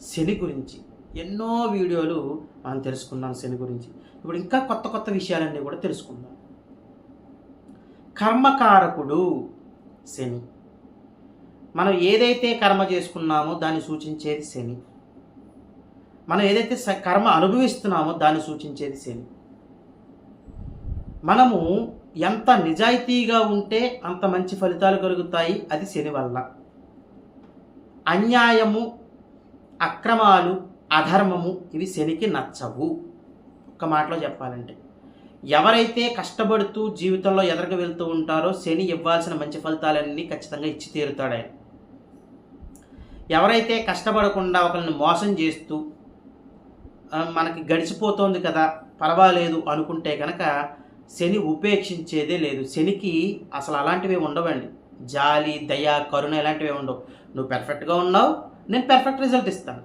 శని గురించి. ఎన్నో వీడియోలు మనం తెలుసుకున్నాం శని గురించి. ఇప్పుడు ఇంకా కొత్త కొత్త విషయాలన్నీ కూడా తెలుసుకుందాం. కర్మకారకుడు శని. మనం ఏదైతే కర్మ చేసుకున్నామో దాన్ని సూచించేది శని. మనం ఏదైతే కర్మ అనుభవిస్తున్నామో దాన్ని సూచించేది శని. మనము ఎంత నిజాయితీగా ఉంటే అంత మంచి ఫలితాలు కలుగుతాయి అది శని వల్ల. అన్యాయము అక్రమాలు అధర్మము ఇవి శనికి నచ్చవు. ఒక్క మాటలో చెప్పాలంటే ఎవరైతే కష్టపడుతూ జీవితంలో ఎదరగ వెళ్తూ ఉంటారో శని ఇవ్వాల్సిన మంచి ఫలితాలన్నీ ఖచ్చితంగా ఇచ్చి తీరుతాడు ఆయన. ఎవరైతే కష్టపడకుండా ఒకరిని మోసం చేస్తూ మనకి గడిచిపోతోంది కదా పర్వాలేదు అనుకుంటే కనుక శని ఉపేక్షించేదే లేదు. శనికి అసలు అలాంటివి ఉండవండి. జాలి దయ కరుణ ఇలాంటివి ఉండవు. నువ్వు పెర్ఫెక్ట్గా ఉన్నావు నేను పెర్ఫెక్ట్ రిజల్ట్ ఇస్తాను.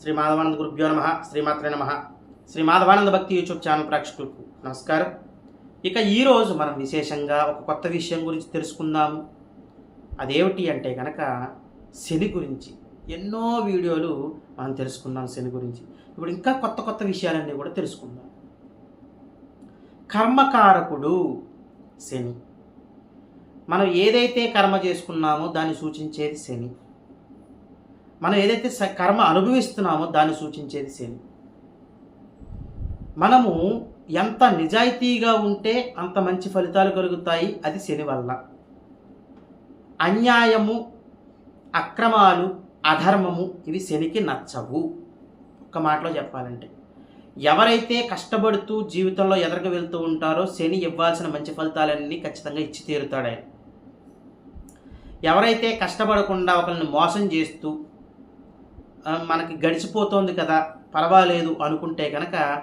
శ్రీ మాధవానంద గురుభ్యో నమ శ్రీమాత్రే నమ. శ్రీ మాధవానంద భక్తి యూట్యూబ్ ఛానల్ ప్రేక్షకులకు నమస్కారం. ఇక ఈరోజు మనం విశేషంగా ఒక కొత్త విషయం గురించి తెలుసుకుందాము. అదేమిటి అంటే కనుక శని గురించి. ఎన్నో వీడియోలు మనం తెలుసుకున్నాం శని గురించి. ఇప్పుడు ఇంకా కొత్త కొత్త విషయాలన్నీ కూడా తెలుసుకుందాం. కర్మకారకుడు శని. మనం ఏదైతే కర్మ చేసుకున్నామో దాన్ని సూచించేది శని. మనం ఏదైతే కర్మ అనుభవిస్తున్నామో దాన్ని సూచించేది శని. మనము ఎంత నిజాయితీగా ఉంటే అంత మంచి ఫలితాలు కలుగుతాయి అది శని వల్ల. అన్యాయము అక్రమాలు అధర్మము ఇవి శనికి నచ్చవు. ఒక్క మాటలో చెప్పాలంటే. ఎవరైతే కష్టపడుతూ జీవితంలో ఎదరగ వెళ్తూ ఉంటారో శని ఇవ్వాల్సిన మంచి ఫలితాలన్నీ ఖచ్చితంగా ఇచ్చి తీరుతాడు ఆయన. ఎవరైతే కష్టపడకుండా ఒకరిని మోసం చేస్తూ మనకి గడిచిపోతోంది కదా పర్వాలేదు అనుకుంటే కనుక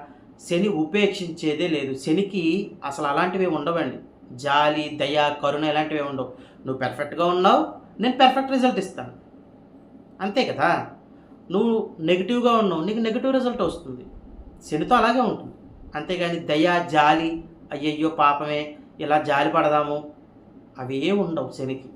శని ఉపేక్షించేదే లేదు. శనికి అసలు అలాంటివి ఉండవండి. జాలి దయ కరుణ ఇలాంటివి ఉండవు. నువ్వు పెర్ఫెక్ట్గా ఉన్నావు నేను పెర్ఫెక్ట్ రిజల్ట్ ఇస్తాను. అంతే కదా? నువ్వు నెగిటివ్గా ఉన్నావు నీకు నెగిటివ్ రిజల్ట్ వస్తుంది. శనితో అలాగే ఉంటుంది. అంతేగాని దయ జాలి అయ్యయ్యో పాపమే ఇలా జాలి పడదాము అవి ఉండవు శనికి.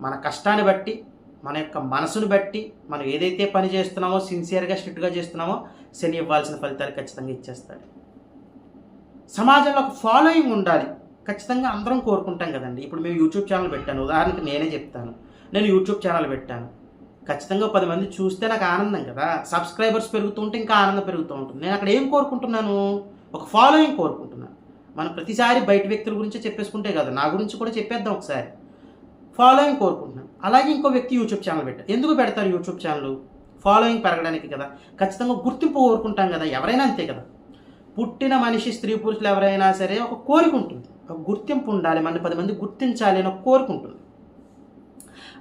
మన కష్టాన్ని బట్టి మన యొక్క మనసును బట్టి మనం ఏదైతే పని చేస్తున్నామో సిన్సియర్గా స్ట్రిక్ట్గా చేస్తున్నామో శని ఇవ్వాల్సిన ఫలితాలు ఖచ్చితంగా ఇచ్చేస్తాడు. సమాజంలో ఒక ఫాలోయింగ్ ఉండాలి. ఖచ్చితంగా అందరం కోరుకుంటాం కదండి. ఇప్పుడు మేము యూట్యూబ్ ఛానల్ పెట్టాను. ఉదాహరణకి నేనే చెప్తాను. నేను యూట్యూబ్ ఛానల్ పెట్టాను. ఖచ్చితంగా పది మంది చూస్తే నాకు ఆనందం కదా. సబ్స్క్రైబర్స్ పెరుగుతుంటే ఇంకా ఆనందం పెరుగుతూ ఉంటుంది. నేను అక్కడ ఏం కోరుకుంటున్నాను? ఒక ఫాలోయింగ్ కోరుకుంటున్నాను. మనం ప్రతిసారి బయట వ్యక్తుల గురించి చెప్పేసుకుంటే కదా. నా గురించి కూడా చెప్పేద్దాం ఒకసారి. ఫాలోయింగ్ కోరుకుంటున్నాను. అలాగే ఇంకో వ్యక్తి యూట్యూబ్ ఛానల్ పెట్టారు. ఎందుకు పెడతారు యూట్యూబ్ ఛానల్ ఫాలోయింగ్ పెరగడానికి కదా. ఖచ్చితంగా గుర్తింపు కోరుకుంటాం కదా. ఎవరైనా అంతే కదా. పుట్టిన మనిషి స్త్రీ పురుషులు ఎవరైనా సరే ఒక కోరిక ఉంటుంది. ఒక గుర్తింపు ఉండాలి. మన పది మంది గుర్తించాలి అని ఒక కోరుకుంటుంది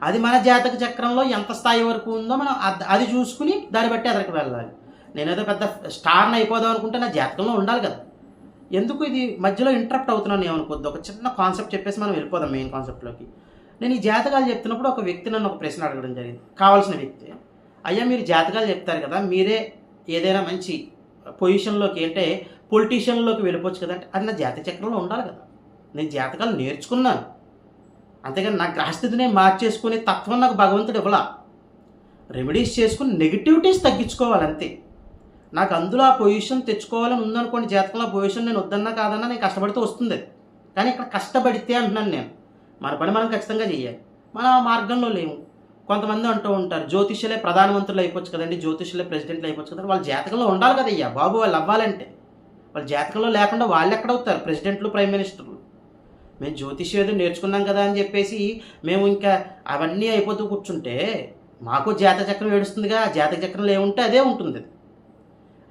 అది మన జాతక చక్రంలో ఎంత స్థాయి వరకు ఉందో మనం అది చూసుకుని దాన్ని బట్టి ఎదరికి వెళ్ళాలి. నేనేదో పెద్ద స్టార్ని అయిపోదాం అనుకుంటే నా జాతకంలో ఉండాలి కదా. ఎందుకు ఇది మధ్యలో ఇంటరప్ట్ అవుతున్నాను ఏమనుకోద్దు ఒక చిన్న కాన్సెప్ట్ చెప్పేసి మనం వెళ్ళిపోదాం మెయిన్ కాన్సెప్ట్లోకి నేను ఈ జాతకాలు చెప్తున్నప్పుడు ఒక వ్యక్తి నన్ను ఒక ప్రశ్న అడగడం జరిగింది. కావాల్సిన వ్యక్తి. అయ్యా మీరు జాతకాలు చెప్తారు కదా మీరే ఏదైనా మంచి పొజిషన్లోకి అంటే పొలిటీషియన్లోకి వెళ్ళిపోవచ్చు కదా అంటే అది నా జాతక చక్రంలో ఉండాలి కదా. నేను జాతకాలు నేర్చుకున్నాను. అంతేగాని నా గ్రహస్థితిని మార్చేసుకునే తత్వం నాకు భగవంతుడు ఇవ్వలా. రెమెడీస్ చేసుకుని నెగిటివిటీస్ తగ్గించుకోవాలి అంతే నాకు అందులో ఆ పొజిషన్ తెచ్చుకోవాలని ఉందనుకోండి జాతకంలో పొజిషన్ నేను వద్దన్నా కాదన్నా నేను కష్టపడితే వస్తుంది. కానీ ఇక్కడ కష్టపడితే అంటున్నాను నేను. మన పని మనం ఖచ్చితంగా చేయాలి. మనం ఆ మార్గంలో లేము. కొంతమంది అంటూ ఉంటారు జ్యోతిష్యులే ప్రధానమంత్రులు అయిపోవచ్చు కదండి జ్యోతిష్యులే ప్రెసిడెంట్లు అయిపోవచ్చు కదండి వాళ్ళ జాతకంలో ఉండాలి కదా బాబు వాళ్ళు అవ్వాలంటే. వాళ్ళ జాతకంలో లేకుండా వాళ్ళు ఎక్కడవుతారు ప్రెసిడెంట్లు ప్రైమ్ మినిస్టర్లు. మేము జ్యోతిష్యం నేర్చుకున్నాం కదా అని చెప్పేసి మేము ఇంకా అవన్నీ అయిపోతూ కూర్చుంటే మాకు జాతక చక్రం ఏడుస్తుందిగా ఆ జాతక చక్రంలో ఏముంటే అదే ఉంటుంది.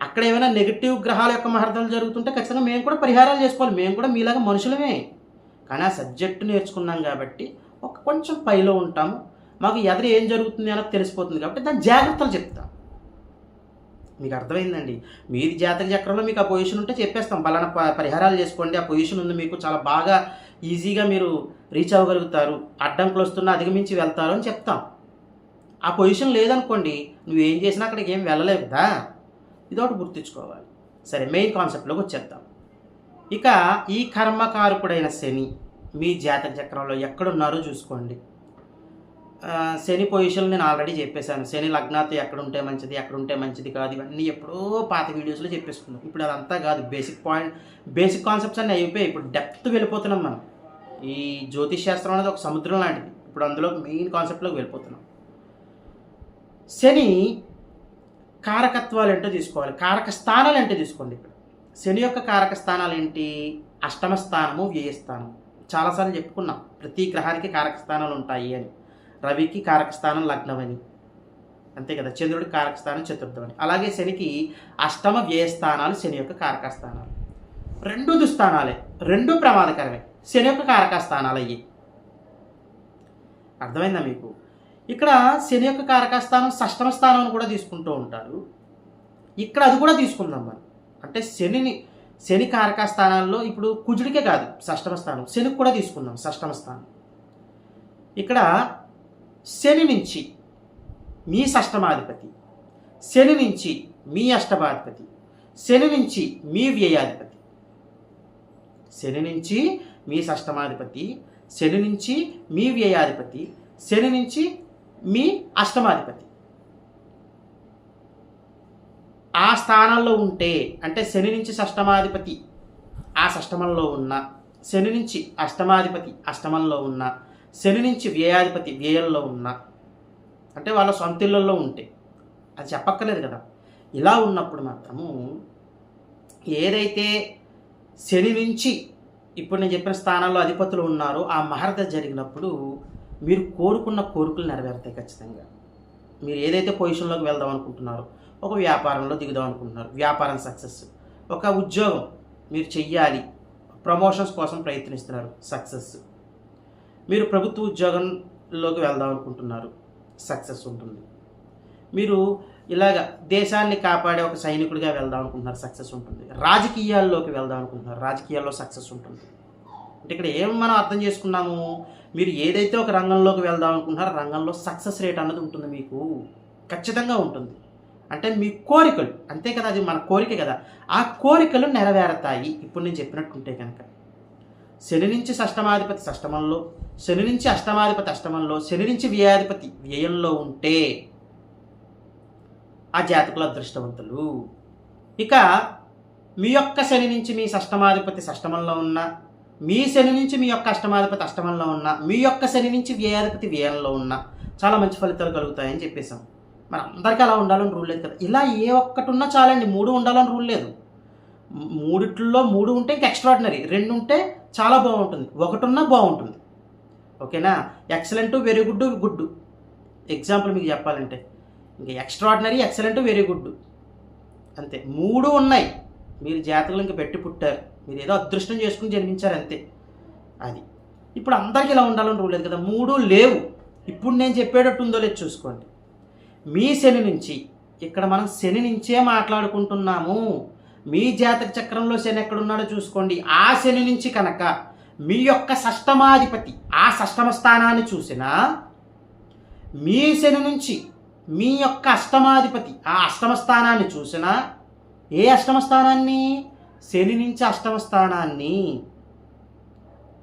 అక్కడ ఏమైనా నెగిటివ్ గ్రహాల యొక్క మహర్దలు జరుగుతుంటే ఖచ్చితంగా మేము కూడా పరిహారాలు చేసుకోవాలి. మేము కూడా మీలాగా మనుషులమే. కానీ ఆ సబ్జెక్టు నేర్చుకున్నాం కాబట్టి ఒక కొంచెం పైలో ఉంటాము. మాకు ఎదురు ఏం జరుగుతుంది అన్నది తెలిసిపోతుంది కాబట్టి దాని జాగ్రత్తలు చెప్తాం. మీకు అర్థమైందండి. మీది జాతక చక్రంలో మీకు ఆ పొజిషన్ ఉంటే చెప్పేస్తాం. పలానా ప- పరిహారాలు చేసుకోండి. ఆ పొజిషన్ ఉంది మీకు చాలా బాగా ఈజీగా మీరు రీచ్ అవ్వగలుగుతారు. అడ్డంకులు వస్తున్నా అధిగమించి వెళ్తారు అని చెప్తాం. ఆ పొజిషన్ లేదనుకోండి నువ్వేం చేసినా అక్కడికి ఏం వెళ్ళలేవు కదా. ఇదొకటి గుర్తుంచుకోవాలి. సరే మెయిన్ కాన్సెప్ట్లోకి వచ్చేద్దాం. ఇక ఈ కర్మకారకుడైన శని మీ జాతక చక్రంలో ఎక్కడున్నారో చూసుకోండి. శని పొజిషన్ నేను ఆల్రెడీ చెప్పేశాను. శని లగ్నాతో ఎక్కడ ఉంటే మంచిది ఎక్కడ ఉంటే మంచిది కాదు. ఇవన్నీ ఎప్పుడో పాత వీడియోస్లో చెప్పేసుకున్నాం. ఇప్పుడు అదంతా కాదు. బేసిక్ పాయింట్ బేసిక్ కాన్సెప్ట్స్ అన్నీ అయిపోయి ఇప్పుడు డెప్త్ వెళ్ళిపోతున్నాం మనం. ఈ జ్యోతిష్ శాస్త్రం అనేది ఒక సముద్రం లాంటిది. ఇప్పుడు అందులో మెయిన్ కాన్సెప్ట్లోకి వెళ్ళిపోతున్నాం. శని కారకత్వాలు ఏంటో తీసుకోవాలి. కారక స్థానాలు ఏంటో తీసుకోండి ఇక్కడ శని యొక్క కారక స్థానాలు ఏంటి? అష్టమ స్థానము వ్యయస్థానం చాలాసార్లు చెప్పుకున్నాం. ప్రతి గ్రహానికి కారక స్థానాలు ఉంటాయి అని. రవికి కారకస్థానం లగ్నం అని అంతే కదా చంద్రుడి కారకస్థానం చతుర్థమని. చతుర్థం అని అలాగే శనికి అష్టమ వ్యయస్థానాలు శని యొక్క కారకస్థానాలు. రెండు దుస్థానాలే రెండు ప్రమాదకరమే. శని యొక్క కారక స్థానాలు అయ్యి అర్థమైందా మీకు? ఇక్కడ శని యొక్క కారకస్థానం షష్టమ స్థానం కూడా తీసుకుంటూ ఉంటారు. ఇక్కడ అది కూడా తీసుకుందాం మనం. అంటే శనిని శని కారక స్థానాల్లో ఇప్పుడు కుజుడికే కాదు షష్టమ స్థానం. శనికి కూడా తీసుకుందాం షష్టమ స్థానం. ఇక్కడ శని నుంచి మీ షష్టమాధిపతి. శని నుంచి మీ అష్టమాధిపతి. శని నుంచి మీ వ్యయాధిపతి. శని నుంచి మీ షష్టమాధిపతి. శని నుంచి మీ వ్యయాధిపతి. శని నుంచి మీ అష్టమాధిపతి. ఆ స్థానంలో ఉంటే అంటే శని నుంచి షష్టమాధిపతి ఆ షష్టమంలో ఉన్న శని నుంచి అష్టమాధిపతి అష్టమంలో ఉన్న శని నుంచి వ్యయాధిపతి వ్యయంలో ఉన్న అంటే వాళ్ళ సొంత ఇళ్ళల్లో ఉంటే అది చెప్పక్కర్లేదు కదా. ఇలా ఉన్నప్పుడు మాత్రము ఏదైతే శని నుంచి ఇప్పుడు నేను చెప్పిన స్థానాల్లో అధిపతులు ఉన్నారో ఆ మహర్ద జరిగినప్పుడు మీరు కోరుకున్న కోరికలు నెరవేరుతాయి ఖచ్చితంగా. మీరు ఏదైతే పొజిషన్లోకి వెళ్దాం అనుకుంటున్నారో ఒక వ్యాపారంలో దిగుదాం అనుకుంటున్నారు వ్యాపారం సక్సెస్ ఒక ఉద్యోగం మీరు చెయ్యాలి ప్రమోషన్స్ కోసం ప్రయత్నిస్తున్నారు సక్సెస్. మీరు ప్రభుత్వ ఉద్యోగంలోకి వెళ్దాం అనుకుంటున్నారు. సక్సెస్ ఉంటుంది. మీరు ఇలాగ దేశాన్ని కాపాడే ఒక సైనికుడిగా వెళ్దాం అనుకుంటున్నారు. సక్సెస్ ఉంటుంది. రాజకీయాల్లోకి వెళ్దాం అనుకుంటున్నారు. రాజకీయాల్లో సక్సెస్ ఉంటుంది. అంటే ఇక్కడ ఏం మనం అర్థం చేసుకున్నాము? మీరు ఏదైతే ఒక రంగంలోకి వెళ్దాం అనుకుంటున్నారో రంగంలో సక్సెస్ రేట్ అన్నది ఉంటుంది మీకు. ఖచ్చితంగా ఉంటుంది. అంటే మీ కోరికలు. అంతే కదా అది మన కోరిక కదా. ఆ కోరికలు నెరవేరతాయి. ఇప్పుడు నేను చెప్పినట్టుంటే కనుక. శని నుంచి షష్టమాధిపతి షష్టమంలో శని నుంచి అష్టమాధిపతి అష్టమంలో శని నుంచి వ్యయాధిపతి వ్యయంలో ఉంటే ఆ జాతకులు అదృష్టవంతులు. ఇక మీ యొక్క శని నుంచి మీ షష్టమాధిపతి షష్టమంలో ఉన్న మీ శని నుంచి మీ యొక్క అష్టమాధిపతి అష్టమంలో ఉన్న మీ యొక్క శని నుంచి వ్యయాధిపతి వ్యయంలో ఉన్న చాలా మంచి ఫలితాలు కలుగుతాయని చెప్పేశాం. మరి అందరికీ అలా ఉండాలని రూల్ లేదు కదా. ఇలా ఏ ఒక్కటి ఉన్నా చాలండి మూడు ఉండాలని రూల్ లేదు. మూడిట్లో మూడు ఉంటే ఇంకా ఎక్స్ట్రాడినరీ రెండు ఉంటే చాలా బాగుంటుంది. ఒకటున్నా బాగుంటుంది. ఓకేనా? Excellent very good good example మీకు చెప్పాలంటే ఇంకా ఎక్స్ట్రాడినరీ ఎక్సలెంట్ వెరీ గుడ్ అంతే. మూడు ఉన్నాయి. మీరు జాతకలు ఇంకా పెట్టి పుట్టారు. మీరు ఏదో అదృష్టం చేసుకుని జన్మించారు అంతే. అది. ఇప్పుడు అందరికీ ఇలా ఉండాలని రూల్ లేదు కదా. మూడు లేవు. ఇప్పుడు నేను చెప్పేటట్టు ఉందో లేదు చూసుకోండి. మీ శని నుంచి ఇక్కడ మనం శని నుంచే మాట్లాడుకుంటున్నాము. మీ జాతక చక్రంలో శని ఎక్కడున్నాడో చూసుకోండి. ఆ శని నుంచి కనుక మీ యొక్క షష్టమాధిపతి ఆ షష్టమ స్థానాన్ని చూసినా మీ శని నుంచి మీ యొక్క అష్టమాధిపతి ఆ అష్టమ స్థానాన్ని చూసినా ఏ అష్టమ స్థానాన్ని? శని నుంచి అష్టమ స్థానాన్ని.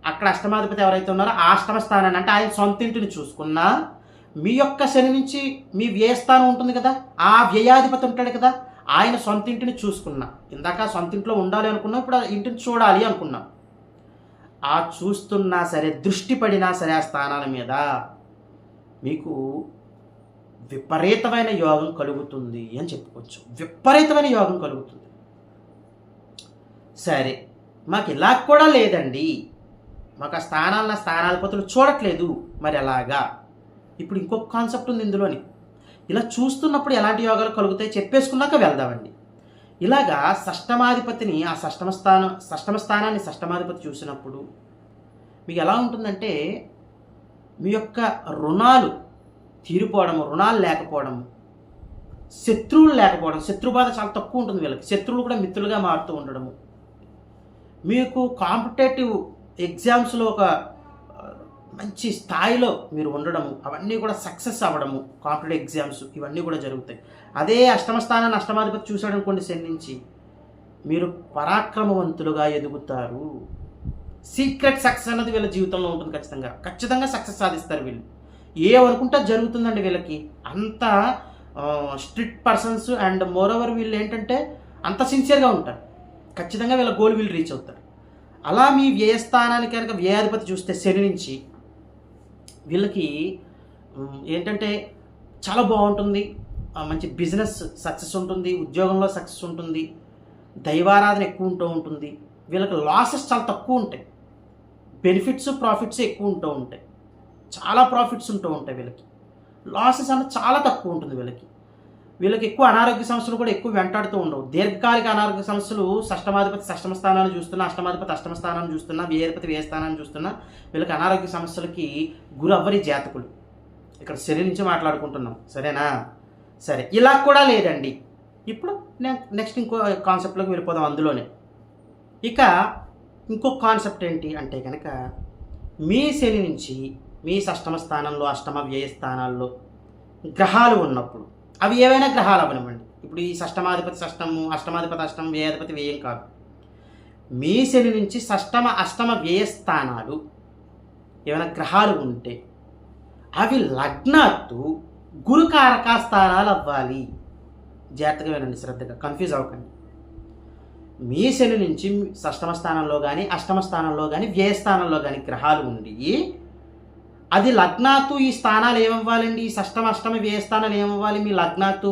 అక్కడ అష్టమాధిపతి ఎవరైతే ఉన్నారో ఆ అష్టమ స్థానాన్ని అంటే ఆయన సొంత ఇంటిని చూసుకున్నా మీ యొక్క శని నుంచి మీ వ్యయస్థానం ఉంటుంది కదా? ఆ వ్యయాధిపతి ఉంటాడు కదా? ఆయన సొంత ఇంటిని చూసుకున్నా. ఇందాక సొంత ఇంట్లో ఉండాలి అనుకున్నా ఇప్పుడు ఆ ఇంటిని చూడాలి అనుకున్నా. ఆ చూస్తున్నా సరే దృష్టి పడినా సరే ఆ స్థానాల మీద మీకు విపరీతమైన యోగం కలుగుతుంది అని చెప్పుకోవచ్చు. విపరీతమైన యోగం కలుగుతుంది. సరే మాకు ఇలా కూడా లేదండి. మాకు ఆ స్థానాల స్థానాధిపతులు చూడట్లేదు. మరి ఎలాగా ఇప్పుడు ఇంకొక కాన్సెప్ట్ ఉంది ఇందులోని. ఇలా చూస్తున్నప్పుడు ఎలాంటి యోగాలు కలుగుతాయి చెప్పేసుకున్నాక వెళ్దామండి. ఇలాగా షష్టమాధిపతిని ఆ షష్టమ స్థానం షష్టమ స్థానాన్ని షష్టమాధిపతి చూసినప్పుడు మీకు ఎలా ఉంటుందంటే మీ యొక్క రుణాలు తీరిపోవడము రుణాలు లేకపోవడము శత్రువులు లేకపోవడం శత్రుబాధ చాలా తక్కువ ఉంటుంది వీళ్ళకి. శత్రువులు కూడా మిత్రులుగా మారుతూ ఉండడము. మీకు కాంపిటేటివ్ ఎగ్జామ్స్లో ఒక మంచి స్థాయిలో మీరు ఉండడము అవన్నీ కూడా సక్సెస్ అవ్వడము కాంపిటేటివ్ ఎగ్జామ్స్ ఇవన్నీ కూడా జరుగుతాయి. అదే అష్టమ స్థానాన్ని అష్టమాధిపతి చూశాడు అనుకోండి శని నుంచి. మీరు పరాక్రమవంతులుగా ఎదుగుతారు. సీక్రెట్ సక్సెస్ అన్నది వీళ్ళ జీవితంలో ఉంటుంది ఖచ్చితంగా. ఖచ్చితంగా సక్సెస్ సాధిస్తారు వీళ్ళు. ఏమనుకుంటా జరుగుతుందండి వీళ్ళకి. అంత strict persons and more over వీళ్ళు ఏంటంటే అంత సిన్సియర్గా ఉంటారు. ఖచ్చితంగా వీళ్ళ గోల్ వీళ్ళు రీచ్ అవుతారు. అలా మీ వ్యయస్థానానికి కనుక వ్యయాధిపతి చూస్తే శని నుంచి వీళ్ళకి ఏంటంటే చాలా బాగుంటుంది. మంచి బిజినెస్ సక్సెస్ ఉంటుంది ఉద్యోగంలో సక్సెస్ ఉంటుంది దైవారాధన ఎక్కువ ఉంటూ ఉంటుంది. వీళ్ళకి లాసెస్ చాలా తక్కువ ఉంటాయి. బెనిఫిట్స్ ప్రాఫిట్స్ ఎక్కువ ఉంటూ ఉంటాయి. చాలా ప్రాఫిట్స్ ఉంటూ ఉంటాయి వీళ్ళకి. లాసెస్ అంటే చాలా తక్కువ ఉంటుంది వీళ్ళకి. వీళ్ళకి ఎక్కువ అనారోగ్య సమస్యలు కూడా ఎక్కువ వెంటాడుతూ ఉండవు. దీర్ఘకాలిక అనారోగ్య సమస్యలు సష్టమాధిపతి సష్టమ స్థానాన్ని చూస్తున్నా అష్టమాధిపతి అష్టమ స్థానాన్ని చూస్తున్నా వ్యయాధిపతి వ్యయ స్థానాన్ని చూస్తున్నా వీళ్ళకి అనారోగ్య సమస్యలకి గురవ్వరి జాతకులు. ఇక్కడ శరీరం నుంచి మాట్లాడుకుంటున్నాం. సరేనా? సరే. ఇలా కూడా లేదండి. ఇప్పుడు నేను నెక్స్ట్ ఇంకో కాన్సెప్ట్లోకి వెళ్ళిపోదాం అందులోనే. ఇక ఇంకో కాన్సెప్ట్ ఏంటి అంటే కనుక మీ శని నుంచి మీ షష్టమ స్థానంలో అష్టమ వ్యయ స్థానాల్లో గ్రహాలు ఉన్నప్పుడు అవి ఏవైనా గ్రహాలు అవనివ్వండి ఇప్పుడు ఈ షష్టమాధిపతి షష్టము అష్టమాధిపతి అష్టం వ్యయాధిపతి వ్యయం కాదు. మీ శని నుంచి షష్టమ అష్టమ వ్యయస్థానాలు ఏమైనా గ్రహాలు ఉంటే అవి లగ్నాత్తు గురుకారక స్థానాలు అవ్వాలి. జాగ్రత్తగా వినండి శ్రద్ధగా. కన్ఫ్యూజ్ అవ్వకండి. మీ శని నుంచి షష్టమ స్థానంలో కానీ అష్టమ స్థానంలో కానీ వ్యయస్థానంలో కానీ గ్రహాలు ఉండి అది లగ్నాతు ఈ స్థానాలు ఏమివ్వాలండి? ఈ షష్టమ అష్టమ వ్యయ స్థానాలు ఏమవ్వాలి? మీ లగ్నాతు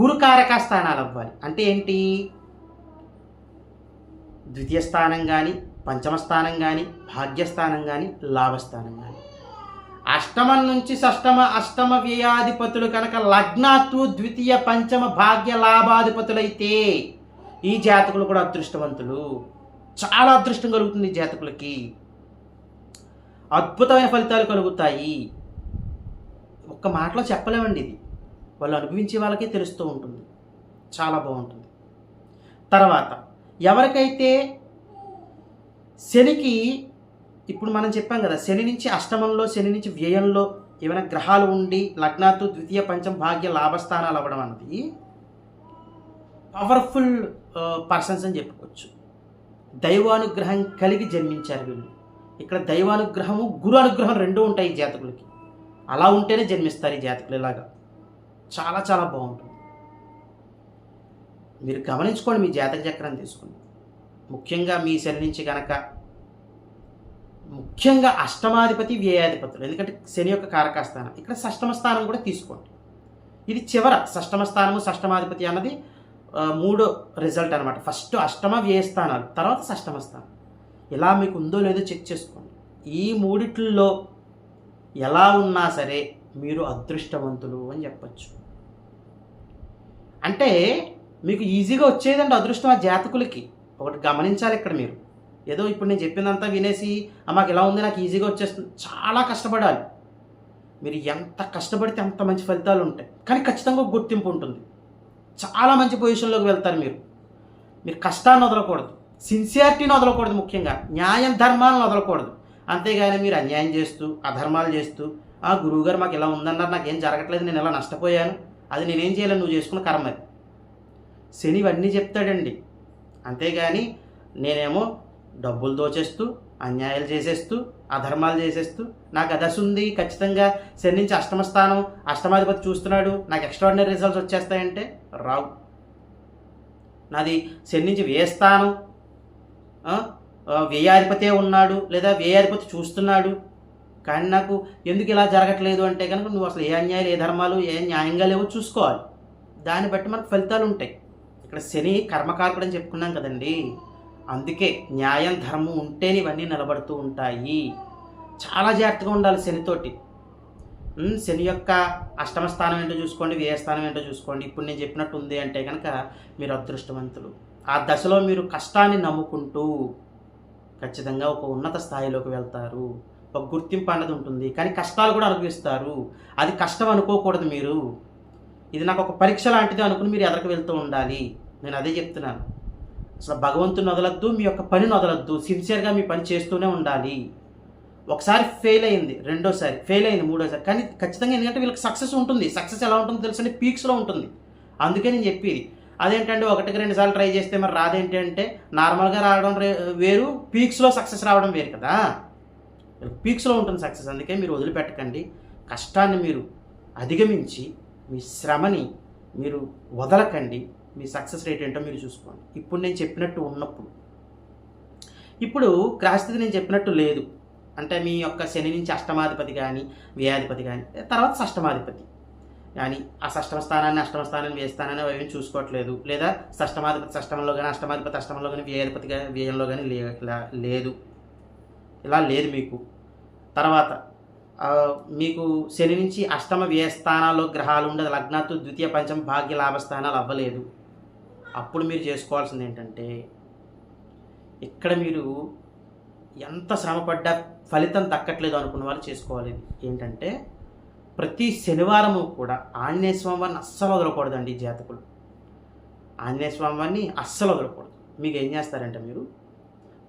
గురుకారక స్థానాలు అవ్వాలి. అంటే ఏంటి? ద్వితీయ స్థానం కానీ పంచమ స్థానం కానీ భాగ్యస్థానం కానీ లాభస్థానం కానీ అష్టమం నుంచి షష్టమ అష్టమ వ్యయాధిపతులు కనుక లగ్నాతు ద్వితీయ పంచమ భాగ్య లాభాధిపతులైతే ఈ జాతకులు కూడా అదృష్టవంతులు. చాలా అదృష్టం కలుగుతుంది ఈ జాతకులకి. అద్భుతమైన ఫలితాలు కలుగుతాయి. ఒక్క మాటలో చెప్పలేమండి ఇది. వాళ్ళు అనుభవించే వాళ్ళకే తెలుస్తూ ఉంటుంది. చాలా బాగుంటుంది. తర్వాత ఎవరికైతే శనికి ఇప్పుడు మనం చెప్పాం కదా శని నుంచి అష్టమంలో శని నుంచి వ్యయంలో ఏమైనా గ్రహాలు ఉండి లగ్నాతు ద్వితీయ పంచం భాగ్య లాభస్థానాలు అవ్వడం అన్నది పవర్ఫుల్ పర్సన్స్ అని చెప్పుకోవచ్చు. దైవానుగ్రహం కలిగి జన్మించారు వీళ్ళు. ఇక్కడ దైవానుగ్రహము గురు అనుగ్రహం రెండూ ఉంటాయి ఈ జాతకులకి. అలా ఉంటేనే జన్మిస్తారు ఈ జాతకులు ఇలాగా. చాలా చాలా బాగుంటుంది. మీరు గమనించుకోండి మీ జాతక చక్రం తీసుకుని. ముఖ్యంగా మీ శని నుంచి కనుక ముఖ్యంగా అష్టమాధిపతి వ్యయాధిపతులు. ఎందుకంటే శని యొక్క కారకాస్థానం. ఇక్కడ షష్టమ స్థానం కూడా తీసుకోండి. ఇది చివర షష్టమ స్థానము షష్టమాధిపతి అన్నది మూడో రిజల్ట్ అనమాట ఫస్ట్ అష్టమ వ్యయస్థానాలు తర్వాత షష్టమ స్థానం. ఇలా మీకు ఉందో లేదో చెక్ చేసుకోండి. ఈ మూడిట్లో ఎలా ఉన్నా సరే మీరు అదృష్టవంతులు అని చెప్పచ్చు. అంటే మీకు ఈజీగా వచ్చేదండి అదృష్టం ఆ జాతకులకి. ఒకటి గమనించాలి ఇక్కడ మీరు. ఏదో ఇప్పుడు నేను చెప్పిందంతా వినేసి మాకు ఎలా ఉంది? నాకు ఈజీగా వచ్చేస్తుంది. చాలా కష్టపడాలి. మీరు ఎంత కష్టపడితే అంత మంచి ఫలితాలు ఉంటాయి. కానీ ఖచ్చితంగా గుర్తింపు ఉంటుంది. చాలా మంచి పొజిషన్లోకి వెళ్తారు మీరు. మీరు కష్టాన్ని వదలకూడదు. సిన్సియారిటీని వదలకూడదు ముఖ్యంగా. న్యాయం ధర్మాలను వదలకూడదు. అంతేగాని మీరు అన్యాయం చేస్తూ అధర్మాలు చేస్తూ ఆ గురువుగారు మాకు ఇలా ఉందన్నారు నాకేం జరగట్లేదు నేను ఇలా నష్టపోయాను అది నేనేం చేయలేను నువ్వు చేసుకున్న కర్మ అది. శని ఇవన్నీ చెప్తాడండి. అంతేగాని నేనేమో డబ్బులు దోచేస్తూ అన్యాయాలు చేసేస్తూ అధర్మాలు చేసేస్తూ నాకు అదశ ఉంది ఖచ్చితంగా శని నుంచి అష్టమ స్థానం అష్టమాధిపతి చూస్తున్నాడు నాకు ఎక్స్ట్రాడినరీ రిజల్ట్స్ వచ్చేస్తాయంటే రావు. నాది శని నుంచి వ్యయస్థానం వ్యయాధిపతే ఉన్నాడు లేదా వ్యయాధిపతి చూస్తున్నాడు? కానీ నాకు ఎందుకు ఇలా జరగట్లేదు అంటే కనుక నువ్వు అసలు ఏ అన్యాయాలు ఏ ధర్మాలు ఏ న్యాయంగా లేవో చూసుకోవాలి. దాన్ని బట్టి మనకు ఫలితాలు ఉంటాయి. ఇక్కడ శని కర్మకారకుడు అని చెప్పుకున్నాం కదండి. అందుకే న్యాయం ధర్మం ఉంటేనే ఇవన్నీ నిలబడుతూ ఉంటాయి. చాలా జాగ్రత్తగా ఉండాలి శనితోటి. శని యొక్క అష్టమ స్థానం ఏంటో చూసుకోండి వ్యయ స్థానం ఏంటో చూసుకోండి. ఇప్పుడు నేను చెప్పినట్టు ఉంది అంటే కనుక మీరు అదృష్టవంతులు. ఆ దశలో మీరు కష్టాన్ని నమ్ముకుంటూ ఖచ్చితంగా ఒక ఉన్నత స్థాయిలోకి వెళ్తారు. ఒక గుర్తింపు అన్నది ఉంటుంది. కానీ కష్టాలు కూడా అనుభవిస్తారు. అది కష్టం అనుకోకూడదు మీరు. ఇది నాకు ఒక పరీక్ష లాంటిది అనుకుని మీరు ఎదరికి వెళ్తూ ఉండాలి. నేను అదే చెప్తున్నాను. అసలు భగవంతుని వదలద్దు మీ యొక్క పని వదలద్దు. సిన్సియర్గా మీ పని చేస్తూనే ఉండాలి. ఒకసారి ఫెయిల్ అయింది రెండోసారి ఫెయిల్ అయింది మూడోసారి. కానీ ఖచ్చితంగా ఎందుకంటే వీళ్ళకి సక్సెస్ ఉంటుంది. సక్సెస్ ఎలా ఉంటుందో తెలుసండి పీక్స్లో ఉంటుంది. అందుకే నేను చెప్పేది అదేంటంటే ఒకటికి రెండు సార్లు ట్రై చేస్తే మరి రాదేంటంటే నార్మల్గా రావడం వేరు పీక్స్లో సక్సెస్ రావడం వేరు కదా. పీక్స్లో ఉంటుంది సక్సెస్ అందుకే మీరు వదిలిపెట్టకండి. కష్టాన్ని మీరు అధిగమించి మీ శ్రమని మీరు వదలకండి. మీ సక్సెస్ రేట్ ఏంటో మీరు చూసుకోండి. ఇప్పుడు నేను చెప్పినట్టు ఉన్నప్పుడు. ఇప్పుడు గ్రహస్థితి నేను చెప్పినట్టు లేదు. అంటే మీ యొక్క శని నుంచి అష్టమాధిపతి కానీ వ్యయాధిపతి కానీ తర్వాత షష్టమాధిపతి. కానీ ఆ షష్టమ స్థానాన్ని అష్టమ స్థానాన్ని వేస్తానని అవి ఏమీ చూసుకోవట్లేదు. లేదా షష్టమాధిపతి అష్టమంలో కానీ అష్టమాధిపతి అష్టమంలో కానీ వ్యయాధిపతి వ్యయంలో కానీ లే లేదు. ఇలా లేదు మీకు. తర్వాత మీకు శని నుంచి అష్టమ వ్యయ స్థానాల్లో గ్రహాలు ఉండదు. లగ్నాత్తు ద్వితీయ పంచమ భాగ్య లాభ స్థానాలు అవ్వలేదు. అప్పుడు మీరు చేసుకోవాల్సింది ఏంటంటే ఇక్కడ మీరు ఎంత శ్రమపడ్డా ఫలితం దక్కట్లేదు అనుకున్న వాళ్ళు చేసుకోవాలి. ఏంటంటే ప్రతి శనివారము కూడా ఆంజనేయ స్వామివారిని అస్సలు వదలకూడదండి జాతకులు. ఆంజనేయ స్వామివారిని అస్సలు వదలకూడదు. మీకు ఏం చేస్తారంటే మీరు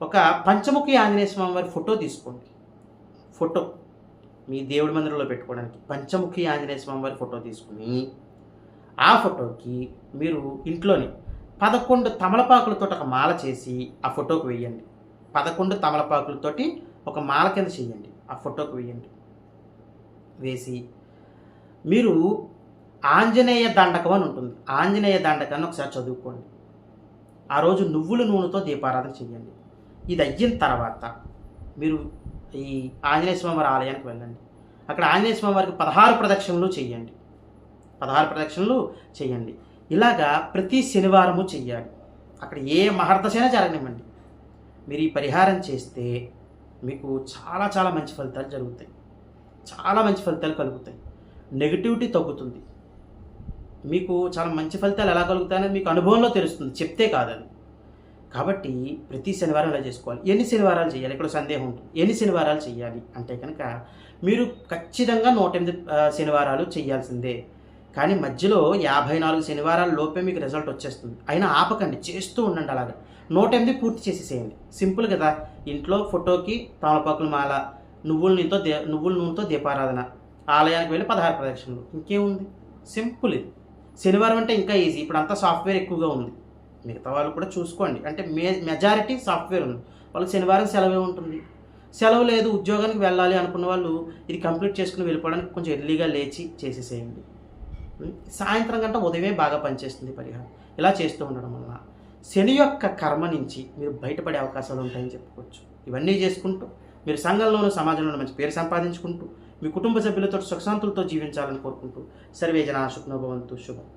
ఒక పంచముఖి ఆంజనేయ స్వామివారి ఫోటో తీసుకోండి. ఫోటో మీ దేవుడి మందిరంలో పెట్టుకోవడానికి పంచముఖి ఆంజనేయ స్వామివారి ఫోటో తీసుకుని ఆ ఫోటోకి మీరు ఇంట్లోని పదకొండు తమలపాకులతో ఒక మాల చేసి ఆ ఫోటోకి వేయండి. పదకొండు తమలపాకులతోటి ఒక మాల కింద చేయండి. ఆ ఫోటోకి వేయండి. వేసి మీరు ఆంజనేయ దండకం అని ఉంటుంది. ఆంజనేయ దండకాన్ని ఒకసారి చదువుకోండి. ఆ రోజు నువ్వుల నూనెతో దీపారాధన చేయండి ఇది అయిన తర్వాత మీరు ఈ ఆంజనేయ స్వామి వారి ఆలయానికి వెళ్ళండి. అక్కడ ఆంజనేయ స్వామివారికి పదహారు ప్రదక్షిణలు చేయండి పదహారు ప్రదక్షిణలు చేయండి ఇలాగా ప్రతి శనివారము చెయ్యాలి. అక్కడ ఏ మహర్దశైనా జరగనివ్వండి. మీరు ఈ పరిహారం చేస్తే మీకు చాలా చాలా మంచి ఫలితాలు జరుగుతాయి. చాలా మంచి ఫలితాలు కలుగుతాయి. నెగిటివిటీ తగ్గుతుంది. మీకు చాలా మంచి ఫలితాలు ఎలా కలుగుతాయనేది మీకు అనుభవంలో తెలుస్తుంది. చెప్తే కాదని. కాబట్టి ప్రతి శనివారం ఇలా చేసుకోవాలి? ఎన్ని శనివారాలు చేయాలి? ఇక్కడ సందేహం ఉంటుంది. ఎన్ని శనివారాలు చేయాలి? అంటే కనుక మీరు ఖచ్చితంగా నూట ఎనిమిది శనివారాలు చేయాల్సిందే. కానీ మధ్యలో యాభై నాలుగు శనివారాల లోపే మీకు రిజల్ట్ వచ్చేస్తుంది. అయినా ఆపకండి. చేస్తూ ఉండండి అలాగా. నూట ఎనిమిది పూర్తి చేసేసేయండి. సింపుల్ కదా. ఇంట్లో ఫోటోకి తమలపాకుల మాల నువ్వుల నూనెతో దే నువ్వుల నూనెతో దీపారాధన. ఆలయానికి వెళ్ళి పదహారు ప్రదక్షిణలు. ఇంకేముంది? సింపుల్ ఇది. శనివారం అంటే ఇంకా ఈజీ. ఇప్పుడు అంతా సాఫ్ట్వేర్ ఎక్కువగా ఉంది. మిగతా వాళ్ళు కూడా చూసుకోండి. అంటే మే మెజారిటీ సాఫ్ట్వేర్ ఉంది. వాళ్ళకి శనివారం సెలవే ఉంటుంది సెలవు లేదు ఉద్యోగానికి వెళ్ళాలి అనుకున్న వాళ్ళు ఇది కంప్లీట్ చేసుకుని వెళ్ళిపోవడానికి కొంచెం ఎర్లీగా లేచి చేసేసేయండి. సాయంత్రం గంట ఉదయమే బాగా పనిచేస్తుంది పరిహారం. ఇలా చేస్తూ ఉండడం వల్ల శని యొక్క కర్మ నుంచి మీరు బయటపడే అవకాశాలు ఉంటాయని చెప్పుకోవచ్చు. ఇవన్నీ చేసుకుంటూ మీరు సంఘంలోనూ సమాజంలోనూ మంచి పేరు సంపాదించుకుంటూ మీ కుటుంబ సభ్యులతో సుఖశాంతులతో జీవించాలని కోరుకుంటూ సర్వే జన సుఖనోభవంతు శుభం.